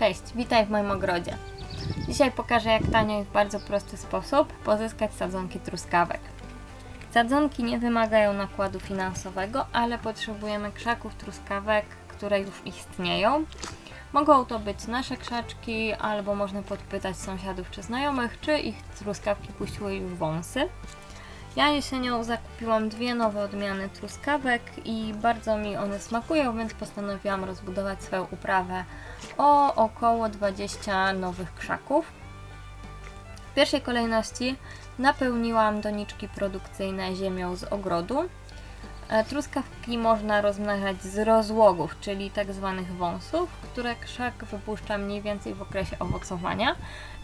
Cześć, witaj w moim ogrodzie. Dzisiaj pokażę jak tanio i w bardzo prosty sposób pozyskać sadzonki truskawek. Sadzonki nie wymagają nakładu finansowego, ale potrzebujemy krzaków truskawek, które już istnieją. Mogą to być nasze krzaczki, albo można podpytać sąsiadów czy znajomych, czy ich truskawki puściły już wąsy. Ja jesienią zakupiłam dwie nowe odmiany truskawek i bardzo mi one smakują, więc postanowiłam rozbudować swoją uprawę o około 20 nowych krzaków. W pierwszej kolejności napełniłam doniczki produkcyjne ziemią z ogrodu. E, Truskawki można rozmnażać z rozłogów, czyli tak zwanych wąsów, które krzak wypuszcza mniej więcej w okresie owocowania.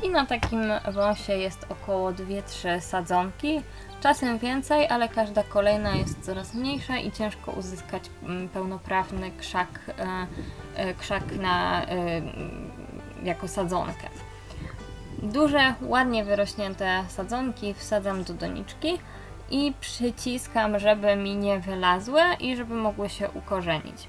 I na takim wąsie jest około 2-3 sadzonki, czasem więcej, ale każda kolejna jest coraz mniejsza i ciężko uzyskać mm, pełnoprawny krzak, e, e, krzak na, e, jako sadzonkę. Duże, ładnie wyrośnięte sadzonki wsadzam do doniczki i przyciskam, żeby mi nie wylazły i żeby mogły się ukorzenić.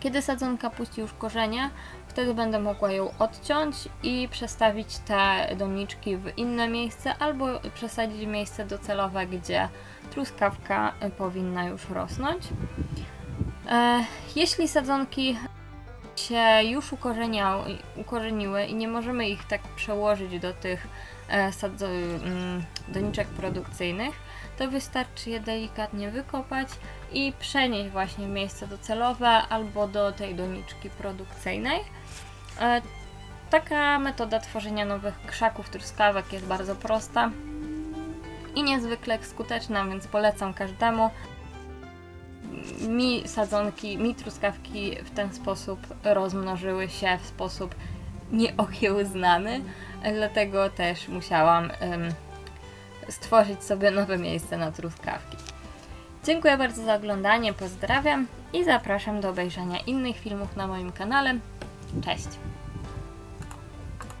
Kiedy sadzonka puści już korzenie, wtedy będę mogła ją odciąć i przestawić te doniczki w inne miejsce albo przesadzić miejsce docelowe, gdzie truskawka powinna już rosnąć. E, Jeśli sadzonki się już ukorzeniały, ukorzeniły i nie możemy ich tak przełożyć do tych e, sadzo- mm, doniczek produkcyjnych, to wystarczy je delikatnie wykopać i przenieść właśnie w miejsce docelowe albo do tej doniczki produkcyjnej. E, Taka metoda tworzenia nowych krzaków truskawek jest bardzo prosta i niezwykle skuteczna, więc polecam każdemu. Mi sadzonki, mi truskawki w ten sposób rozmnożyły się w sposób nieokiełznany, dlatego też musiałam stworzyć sobie nowe miejsce na truskawki. Dziękuję bardzo za oglądanie, pozdrawiam i zapraszam do obejrzenia innych filmów na moim kanale. Cześć!